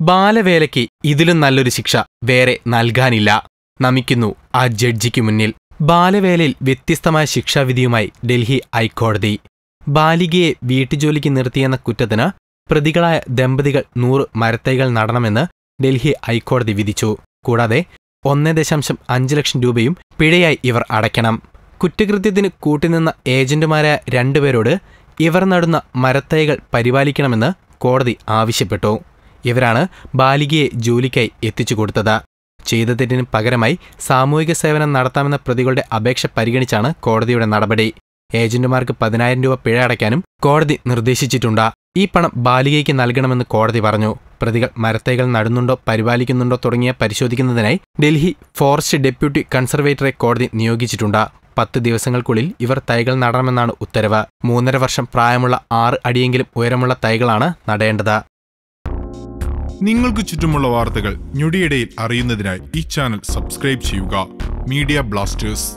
ബാലവേലയ്ക്ക് ഇതിലും നല്ലൊരു ശിക്ഷ വേറെ നൽകാനില്ല. നമിക്കുന്നു ആ ജഡ്ജിക്ക് മുന്നിൽ. ബാലവേലയിൽ വ്യത്യസ്തമായ ശിക്ഷാവിധിയുമായി ഡൽഹി ഹൈക്കോടതി. ബാലികയെ വീട്ടുജോലിക്ക് നിർത്തിയെന്ന കുറ്റത്തിന് പ്രതികളായ ദമ്പതികൾ നൂറ് മരത്തൈകൾ നടണമെന്ന് ഡൽഹി ഹൈക്കോടതി വിധിച്ചു. കൂടാതെ ഒന്ന് ദശാംശം അഞ്ച് ലക്ഷം രൂപയും പിഴയായി ഇവർ അടയ്ക്കണം. കുറ്റകൃത്യത്തിന് കൂട്ടുനിന്ന ഏജന്റുമാരായ രണ്ടുപേരോട് ഇവർ നടുന്ന മരത്തൈകൾ പരിപാലിക്കണമെന്ന് കോടതി ആവശ്യപ്പെട്ടു. ഇവരാണ് ബാലികയെ ജോലിക്കായി എത്തിച്ചു കൊടുത്തത്. ചെയ്ത തെറ്റിന് പകരമായി സാമൂഹിക സേവനം നടത്താമെന്ന പ്രതികളുടെ അപേക്ഷ പരിഗണിച്ചാണ് കോടതിയുടെ നടപടി. ഏജന്റുമാർക്ക് പതിനായിരം രൂപ പിഴ അടയ്ക്കാനും കോടതി നിർദ്ദേശിച്ചിട്ടുണ്ട്. ഈ പണം ബാലികയ്ക്ക് നൽകണമെന്ന് കോടതി പറഞ്ഞു. പ്രതികൾ മരത്തൈകൾ നടുന്നുണ്ടോ പരിപാലിക്കുന്നുണ്ടോ തുടങ്ങിയ പരിശോധിക്കുന്നതിനായി ഡൽഹി ഫോറസ്റ്റ് ഡെപ്യൂട്ടി കൺസർവേറ്ററെ കോടതി നിയോഗിച്ചിട്ടുണ്ട്. പത്ത് ദിവസങ്ങൾക്കുള്ളിൽ ഇവർ തൈകൾ നടണമെന്നാണ് ഉത്തരവ്. മൂന്നര വർഷം പ്രായമുള്ള ആറ് അടിയെങ്കിലും ഉയരമുള്ള തൈകളാണ് നടേണ്ടത്. നിങ്ങൾക്ക് ചുറ്റുമുള്ള വാർത്തകൾ ഞൊടിയിടയിൽ അറിയുന്നതിനായി ഈ ചാനൽ സബ്സ്ക്രൈബ് ചെയ്യുക. Media blasters.